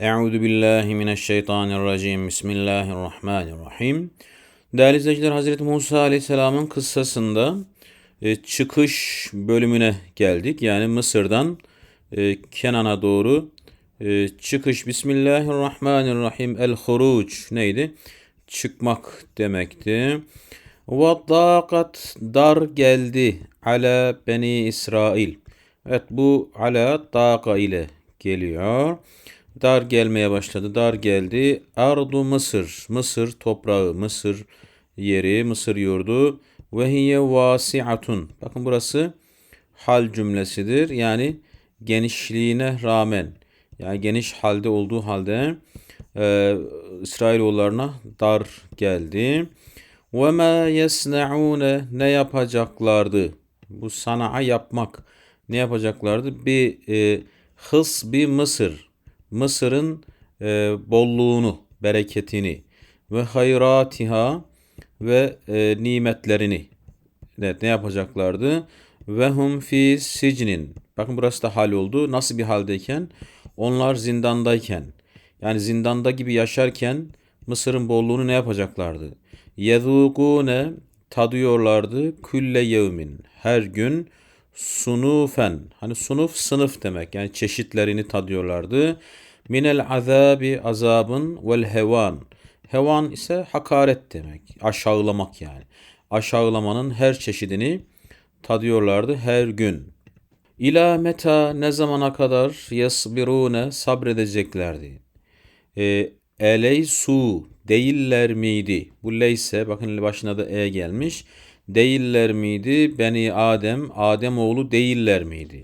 Euzu billahi mineşşeytanirracim. Bismillahirrahmanirrahim. Değerli izleyiciler Hazreti Musa Aleyhisselam'ın kıssasında e, çıkış bölümüne geldik. Yani Mısır'dan e, Kenan'a doğru e, çıkış. Bismillahirrahmanirrahim. El huruc neydi? Çıkmak demekti. Ve dâkat dar geldi ala beni İsrail. Evet bu ala dâka ile geliyor. Dar gelmeye başladı. Dar geldi. Ardu Mısır. Mısır toprağı. Mısır yeri. Mısır yurdu. Ve hiye vasiatun. Bakın burası hal cümlesidir. Yani genişliğine rağmen. Yani geniş halde olduğu halde e, İsrailoğullarına dar geldi. Ve ma yesnaune ne yapacaklardı? Bu sana'a yapmak. Ne yapacaklardı? Bir e, hıs bir Mısır. Mısır'ın e, bolluğunu, bereketini ve hayratiha ve e, nimetlerini evet, ne yapacaklardı? Ve hum fi sicnin. Bakın burası da hal oldu. Nasıl bir haldeyken? Onlar zindandayken. Yani zindanda gibi yaşarken Mısır'ın bolluğunu ne yapacaklardı? Yezûkûne tadıyorlardı külle yevmin. Her gün sunufen. Hani sunuf sınıf demek. Yani çeşitlerini tadıyorlardı. Minel azabi azabın vel hevan. Hevan ise hakaret demek. Aşağılamak yani. Aşağılamanın her çeşidini tadıyorlardı her gün. İla meta ne zamana kadar yasbirune sabredeceklerdi. E, eley su değiller miydi? Bu leyse bakın başına da e gelmiş. Değiller miydi? Beni Adem, Adem oğlu değiller miydi?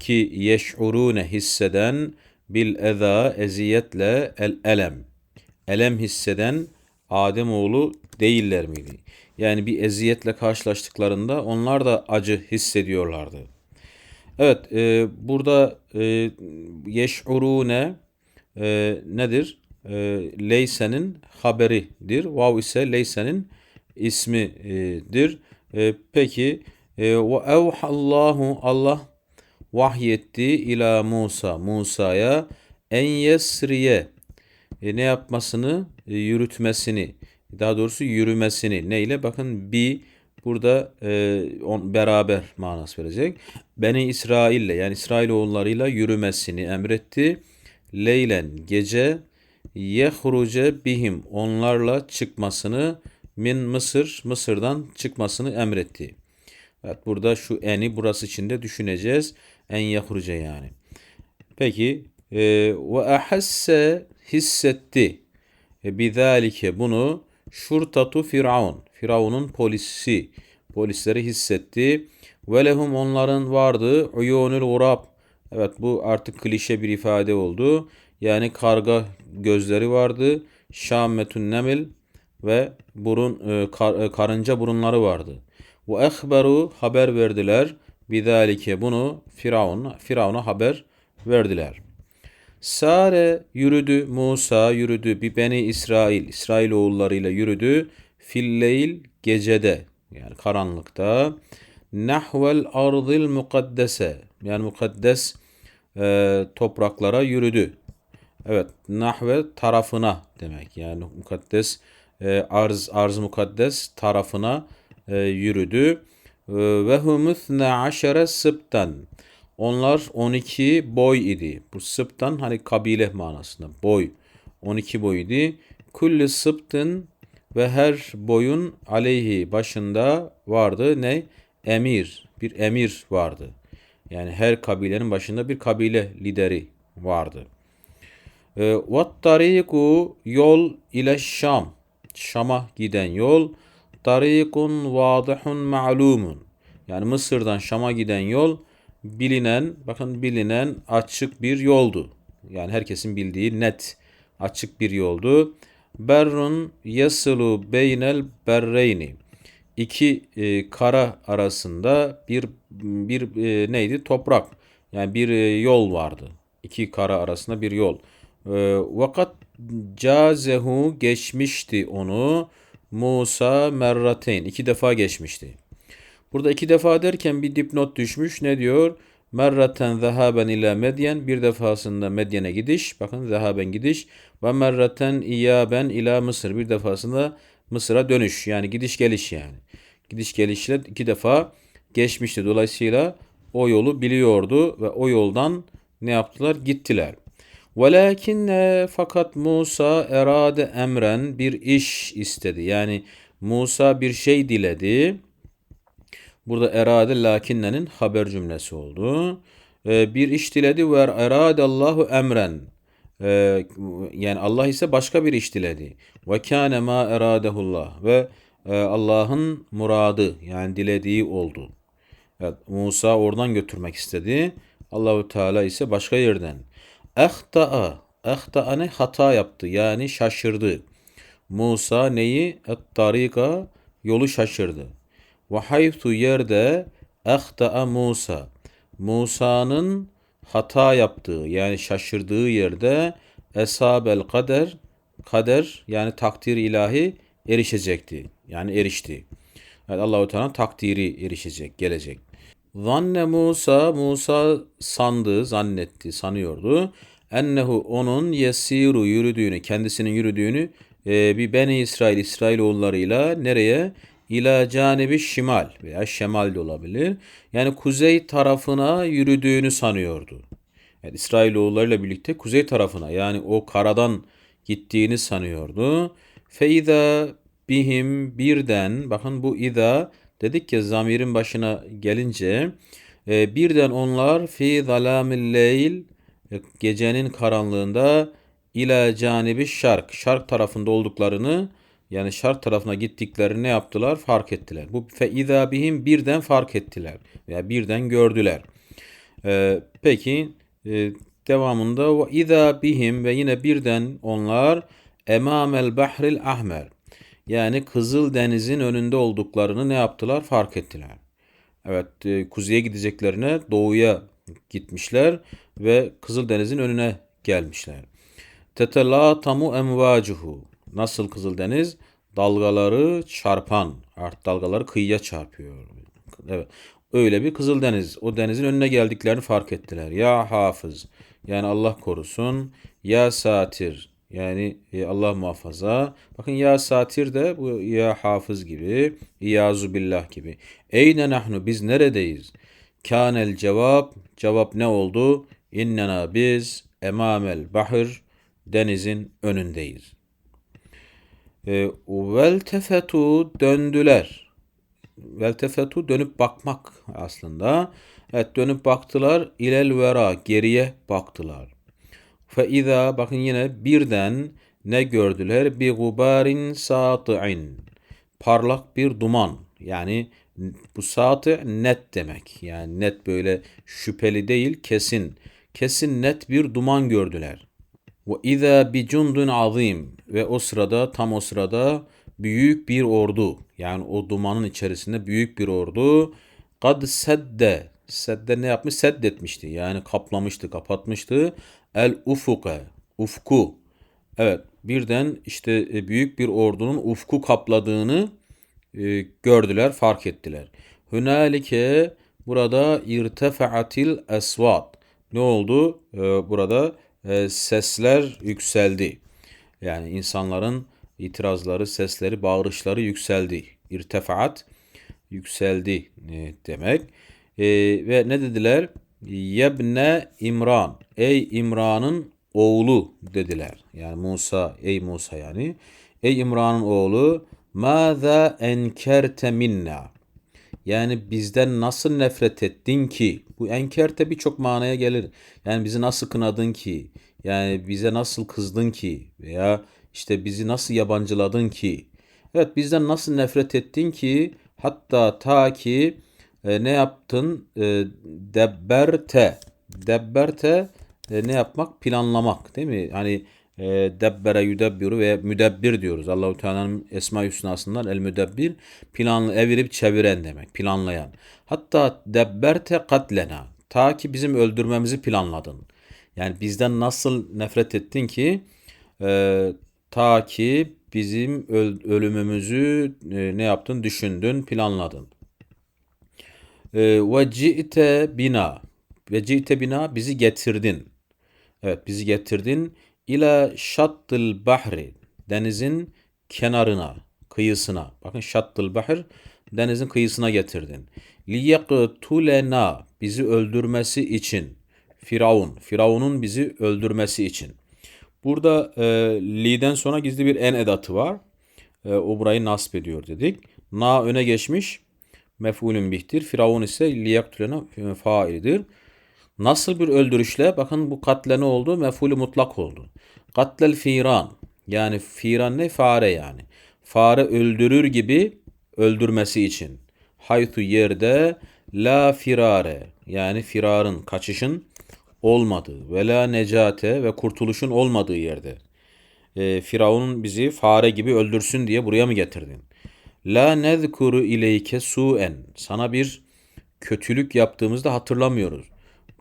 Ki yeş'urune hisseden bil eza eziyetle el elem. Elem hisseden Adem oğlu değiller miydi? Yani bir eziyetle karşılaştıklarında onlar da acı hissediyorlardı. Evet, e, burada e, yeş'urune e, nedir? E, leysenin haberidir. Vav ise leysenin ismidir. E, peki e, ve evhallahu Allah vahyetti ila Musa Musa'ya en yesriye e, ne yapmasını e, yürütmesini daha doğrusu yürümesini neyle bakın bir burada e, on, beraber manası verecek. Beni İsrail'le yani İsrailoğullarıyla yürümesini emretti. Leylen gece yehruce bihim onlarla çıkmasını min Mısır Mısır'dan çıkmasını emretti. Evet burada şu eni burası içinde düşüneceğiz. En yahruce yani. Peki e, ve ahasse hissetti e, bizalike bunu şurtatu firavun. Firavun'un polisi polisleri hissetti. Ve lehum onların vardı uyunul urab. Evet bu artık klişe bir ifade oldu. Yani karga gözleri vardı. Şammetun nemil ve burun e, e, karınca burunları vardı. Bu ehberu haber verdiler. Bidalike bunu Firavun Firavun'a haber verdiler. Sare yürüdü Musa yürüdü bir beni İsrail İsrail oğullarıyla yürüdü filleyl gecede yani karanlıkta nahvel ardil mukaddese yani mukaddes e, topraklara yürüdü. Evet nahve tarafına demek yani mukaddes e, arz arz mukaddes tarafına e, yürüdü. E, ve humüthne aşere sıptan. Onlar 12 boy idi. Bu sıptan hani kabile manasında boy. 12 boy idi. Kulli sıptın ve her boyun aleyhi başında vardı ne? Emir. Bir emir vardı. Yani her kabilenin başında bir kabile lideri vardı. Ve tariku yol ile Şam. Şam'a giden yol tarikun vadihun ma'lumun. Yani Mısır'dan Şam'a giden yol bilinen, bakın bilinen açık bir yoldu. Yani herkesin bildiği net açık bir yoldu. Berrun yasulu beynel berreyni. İki e, kara arasında bir bir e, neydi? Toprak. Yani bir e, yol vardı. İki kara arasında bir yol. E, vakat cazehu geçmişti onu Musa merrateyn iki defa geçmişti. Burada iki defa derken bir dipnot düşmüş. Ne diyor? merraten zehaben ila Medyen bir defasında Medyen'e gidiş. Bakın zehaben gidiş. Ve merraten iyaben ila Mısır bir defasında Mısır'a dönüş. Yani gidiş geliş yani. Gidiş gelişle iki defa geçmişti. Dolayısıyla o yolu biliyordu ve o yoldan ne yaptılar? Gittiler. Velakin fakat Musa erade emren bir iş istedi. Yani Musa bir şey diledi. Burada erade lakinnenin haber cümlesi oldu. Ee, bir iş diledi ve erade Allahu emren. Ee, yani Allah ise başka bir iş diledi. Ve kâne ma eradehullah ve e, Allah'ın muradı yani dilediği oldu. Evet, Musa oradan götürmek istedi. Allahu Teala ise başka yerden. Ehta'a. Ehta'a ne? Hata yaptı. Yani şaşırdı. Musa neyi? Et-tarika. Yolu şaşırdı. Ve haythu yerde ehta'a Musa. Musa'nın hata yaptığı yani şaşırdığı yerde esabel kader kader yani takdir ilahi erişecekti. Yani erişti. Evet, Allahu Teala takdiri erişecek, gelecek. Zanne Musa, Musa sandı, zannetti, sanıyordu. Ennehu onun yesiru yürüdüğünü, kendisinin yürüdüğünü e, bir Beni İsrail, İsrailoğullarıyla nereye? İla canibi şimal veya şemal de olabilir. Yani kuzey tarafına yürüdüğünü sanıyordu. Yani İsrailoğullarıyla birlikte kuzey tarafına yani o karadan gittiğini sanıyordu. Feiza bihim birden bakın bu ida dedik ki zamirin başına gelince e, birden onlar fi zalamil leyl e, gecenin karanlığında ila canibi şark şark tarafında olduklarını yani şark tarafına gittiklerini ne yaptılar? Fark ettiler. Bu fe izâ birden fark ettiler veya birden gördüler. Ee, peki e, devamında ve izâ ve yine birden onlar emamel bahril ahmer yani Kızıl Deniz'in önünde olduklarını ne yaptılar? Fark ettiler. Evet, e, kuzeye gideceklerine doğuya gitmişler ve Kızıl Deniz'in önüne gelmişler. Tetelatamu emvacuhu. Nasıl Kızıl Deniz? Dalgaları çarpan, art dalgaları kıyıya çarpıyor. Evet. Öyle bir Kızıl Deniz. O denizin önüne geldiklerini fark ettiler. Ya hafız. Yani Allah korusun. Ya satir. Yani e, Allah muhafaza. Bakın ya satir de bu ya hafız gibi. İyazu billah gibi. Eyne nahnu biz neredeyiz? Kânel cevap. Cevap ne oldu? İnnena biz emamel bahır denizin önündeyiz. E, veltefetu döndüler. Veltefetu dönüp bakmak aslında. Evet dönüp baktılar. İlel vera geriye baktılar. İzâ bakın yine birden ne gördüler? Bir gubarin sati'in. Parlak bir duman. Yani bu saati net demek. Yani net böyle şüpheli değil kesin. Kesin net bir duman gördüler. Ve izâ bi cundun azim. Ve o sırada tam o sırada büyük bir ordu. Yani o dumanın içerisinde büyük bir ordu. Kad sedde. Sedde ne yapmış? Seddetmişti. Yani kaplamıştı, kapatmıştı. El ufuka. Ufku. Evet birden işte e, büyük bir ordunun ufku kapladığını e, gördüler, fark ettiler. Hünalike burada irtefaatil esvat. Ne oldu? E, burada e, sesler yükseldi. Yani insanların itirazları, sesleri, bağırışları yükseldi. İrtefaat yükseldi e, demek. E, ve ne dediler? Yebne İmran. Ey İmran'ın oğlu dediler. Yani Musa, ey Musa yani. Ey İmran'ın oğlu Mâzâ enkerte minna. Yani bizden nasıl nefret ettin ki? Bu enkerte birçok manaya gelir. Yani bizi nasıl kınadın ki? Yani bize nasıl kızdın ki? Veya işte bizi nasıl yabancıladın ki? Evet bizden nasıl nefret ettin ki? Hatta ta ki e, ne yaptın? E, debberte. Debberte e, ne yapmak? Planlamak değil mi? Hani e, debbere yüdebbiru ve müdebbir diyoruz. Allahu Teala'nın esma hüsnasından el müdebbir planlı evirip çeviren demek. Planlayan. Hatta debberte katlena. Ta ki bizim öldürmemizi planladın. Yani bizden nasıl nefret ettin ki e, ta ki bizim öl ölümümüzü e, ne yaptın? Düşündün, planladın. E, ve ci'te bina. ve cite bina bizi getirdin. Evet bizi getirdin. İla şattıl bahri denizin kenarına, kıyısına. Bakın şattıl bahr denizin kıyısına getirdin. Liyaktulena bizi öldürmesi için. Firavun, Firavun'un bizi öldürmesi için. Burada e, li'den sonra gizli bir en edatı var. E, o burayı nasp ediyor dedik. Na öne geçmiş. Mef'ulün bihtir. Firavun ise liyaktulena failidir. Nasıl bir öldürüşle? Bakın bu katle ne oldu? Mef'ulü mutlak oldu. Katlel firan. Yani firan ne? Fare yani. Fare öldürür gibi öldürmesi için. Haytu yerde la firare. Yani firarın, kaçışın olmadığı ve la necate ve kurtuluşun olmadığı yerde. E, Firavun bizi fare gibi öldürsün diye buraya mı getirdin? La nezkuru ileyke suen. Sana bir kötülük yaptığımızda hatırlamıyoruz.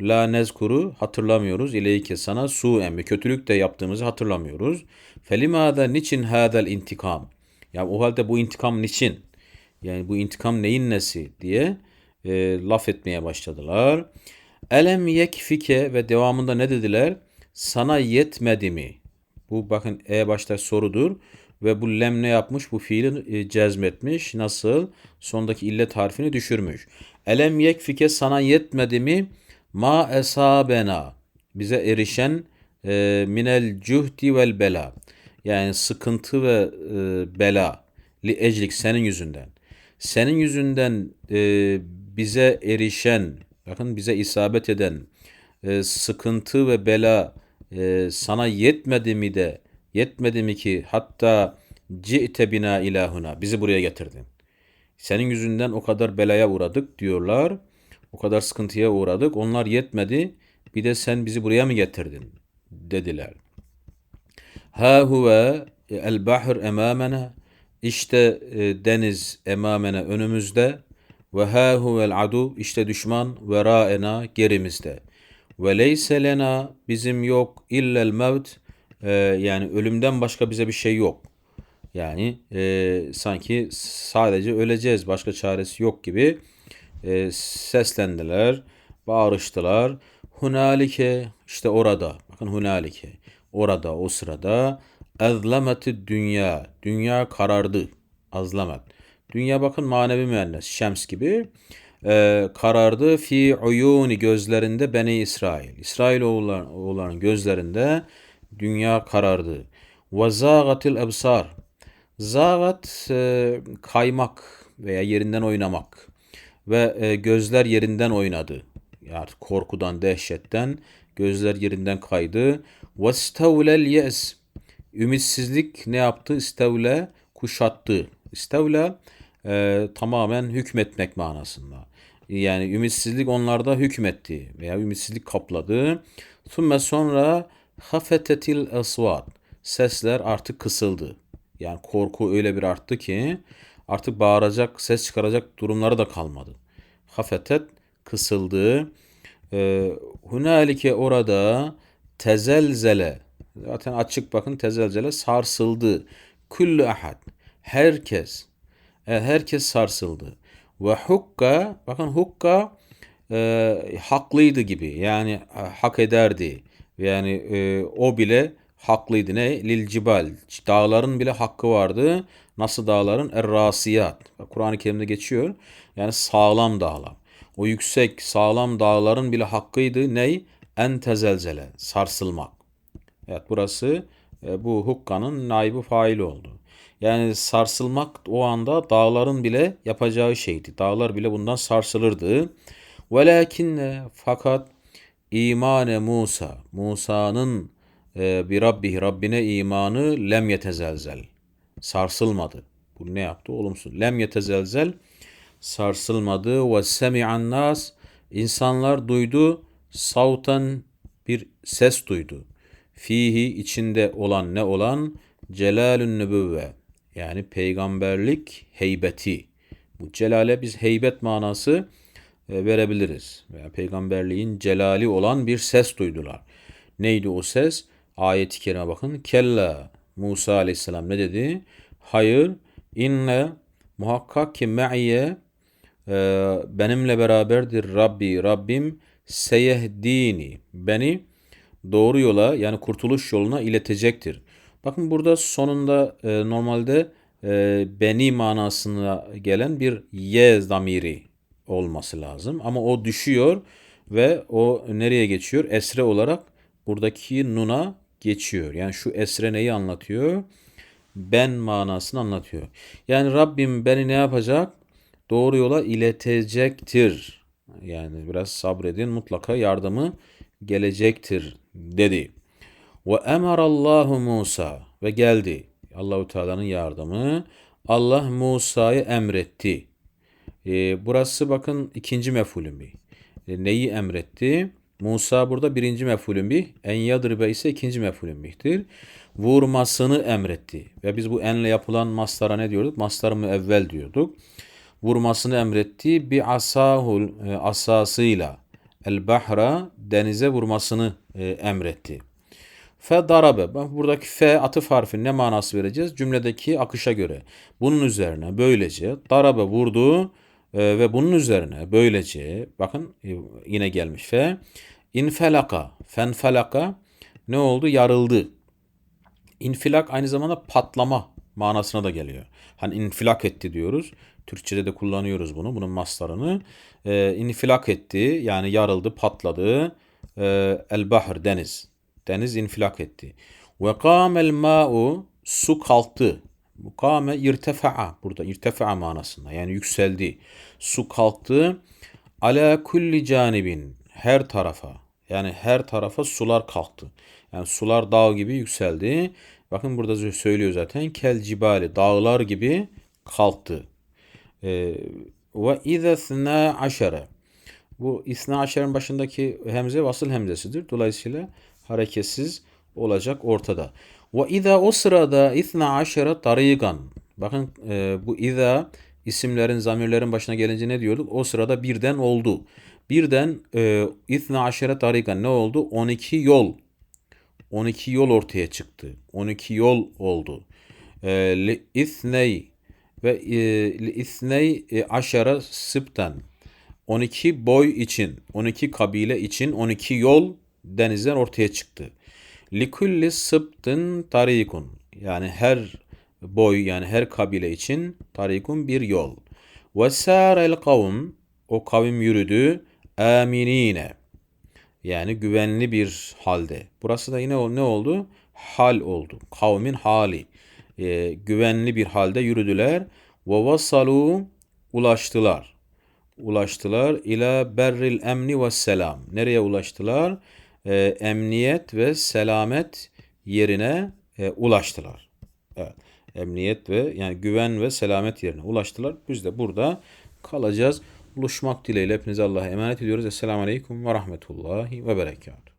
La nezkuru hatırlamıyoruz. İleyke sana suen bir kötülük de yaptığımızı hatırlamıyoruz. Felimada niçin hadel intikam? Ya o halde bu intikam niçin? Yani bu intikam neyin nesi diye e, laf etmeye başladılar. Elem yekfike ve devamında ne dediler? Sana yetmedi mi? Bu bakın e başta sorudur ve bu lem ne yapmış? Bu fiili e, cezmetmiş. Nasıl? Sondaki illet harfini düşürmüş. Elem yekfike sana yetmedi mi? Ma esabena bize erişen e, minel cuhdi vel bela yani sıkıntı ve e, bela li eclik senin yüzünden. Senin yüzünden e, bize erişen bakın bize isabet eden e, sıkıntı ve bela e, sana yetmedi mi de yetmedi mi ki hatta ci'te bina ilahuna bizi buraya getirdin. Senin yüzünden o kadar belaya uğradık diyorlar. O kadar sıkıntıya uğradık. Onlar yetmedi. Bir de sen bizi buraya mı getirdin? Dediler. Ha huve el bahr emamena. İşte e, deniz emamena önümüzde. Ve ha huvel adu. İşte düşman ve raena gerimizde. Ve leyse lena bizim yok illel mevt. E, yani ölümden başka bize bir şey yok. Yani e, sanki sadece öleceğiz başka çaresi yok gibi e, seslendiler, bağırıştılar. Hunalike işte orada bakın hunalike orada o sırada ezlemeti dünya dünya karardı azlamet. Dünya bakın manevi müennes şems gibi e, karardı fi uyuni gözlerinde Beni İsrail. İsrail oğulların gözlerinde Dünya karardı. Ve zâgatil ebsar. Zâgat e, kaymak veya yerinden oynamak. Ve e, gözler yerinden oynadı. Yani korkudan, dehşetten gözler yerinden kaydı. Ve stavlel yes. Ümitsizlik ne yaptı? İstevle kuşattı. İstevle e, tamamen hükmetmek manasında. Yani ümitsizlik onlarda hükmetti veya ümitsizlik kapladı. Sonra sonra hafetetil esvat. Sesler artık kısıldı. Yani korku öyle bir arttı ki artık bağıracak, ses çıkaracak durumları da kalmadı. Hafetet kısıldı. E, hunalike orada tezelzele zaten açık bakın tezelzele sarsıldı. Kullu ahad herkes e, herkes sarsıldı. Ve hukka bakın hukka e, haklıydı gibi yani e, hak ederdi. Yani e, o bile haklıydı ne? Lil cibal. Dağların bile hakkı vardı. Nasıl dağların? Er-rasiyat. Kur'an-ı Kerim'de geçiyor. Yani sağlam dağlar. O yüksek sağlam dağların bile hakkıydı. Ney? En tezelzele. Sarsılmak. Evet burası e, bu hukkanın naibi faili oldu. Yani sarsılmak o anda dağların bile yapacağı şeydi. Dağlar bile bundan sarsılırdı. Velakinne fakat imane Musa, Musa'nın e, bir Rabbi Rabbine imanı lem yetezelzel. Sarsılmadı. Bu ne yaptı? Olumsuz. Lem yetezelzel sarsılmadı ve semi'an nas insanlar duydu sautan bir ses duydu. Fihi içinde olan ne olan celalün nübüvve yani peygamberlik heybeti. Bu celale biz heybet manası verebiliriz. Veya peygamberliğin celali olan bir ses duydular. Neydi o ses? Ayet-i kerime bakın. Kella Musa aleyhisselam ne dedi? Hayır inne muhakkak ki me'ye e, benimle beraberdir Rabbi Rabbim seyehdini beni doğru yola yani kurtuluş yoluna iletecektir. Bakın burada sonunda e, normalde e, beni manasına gelen bir ye zamiri olması lazım. Ama o düşüyor ve o nereye geçiyor? Esre olarak buradaki nuna geçiyor. Yani şu esre neyi anlatıyor? Ben manasını anlatıyor. Yani Rabbim beni ne yapacak? Doğru yola iletecektir. Yani biraz sabredin mutlaka yardımı gelecektir dedi. Ve emarallahu Musa ve geldi. Allahu Teala'nın yardımı. Allah Musa'yı emretti. E, burası bakın ikinci mefulün. E, neyi emretti? Musa burada birinci mefulün bir. En yadribe ise ikinci mefulün. Vurmasını emretti. Ve biz bu enle yapılan maslara ne diyorduk? Mastar evvel diyorduk. Vurmasını emretti. Bir asahul e, asasıyla el bahra denize vurmasını e, emretti. Fe darabe. Buradaki fe atıf harfi ne manası vereceğiz? Cümledeki akışa göre. Bunun üzerine böylece darabe vurdu e, ve bunun üzerine böylece bakın e, yine gelmiş fe infelaka fenfelaka ne oldu? Yarıldı. İnfilak aynı zamanda patlama manasına da geliyor. Hani infilak etti diyoruz. Türkçede de kullanıyoruz bunu. Bunun maslarını. E, infilak etti yani yarıldı, patladı. E, el bahr deniz. Deniz infilak etti. Ve kâmel ma'u su kalktı. Bu kâme irtefa'a. Burada irtefa'a manasında. Yani yükseldi. Su kalktı. Ala kulli canibin. Her tarafa. Yani her tarafa sular kalktı. Yani sular dağ gibi yükseldi. Bakın burada söylüyor zaten. Kel cibali. Dağlar gibi kalktı. Ee, ve izesna aşere. Bu isna aşerin başındaki hemze vasıl hemzesidir. Dolayısıyla hareketsiz olacak ortada. Ve izâ o sırada isna aşere tarigan. Bakın e, bu izâ isimlerin, zamirlerin başına gelince ne diyorduk? O sırada birden oldu. Birden e, isna aşere tarigan ne oldu? 12 yol. 12 yol ortaya çıktı. 12 yol oldu. E, li isney ve e, li isney e, aşere sıptan. 12 boy için, 12 kabile için 12 yol denizden ortaya çıktı. Likulli sıbtın tarikun. Yani her boy yani her kabile için tarikun bir yol. Ve sârel kavm. O kavim yürüdü. Aminine. Yani güvenli bir halde. Burası da yine ne oldu? Hal oldu. Kavmin hali. E, güvenli bir halde yürüdüler. Ve vasalu ulaştılar. Ulaştılar ila berril emni ve selam. Nereye ulaştılar? E, emniyet ve selamet yerine e, ulaştılar. Evet. Emniyet ve yani güven ve selamet yerine ulaştılar. Biz de burada kalacağız. Buluşmak dileğiyle hepinize Allah'a emanet ediyoruz. Esselamu Aleyküm ve Rahmetullahi ve Berekatuhu.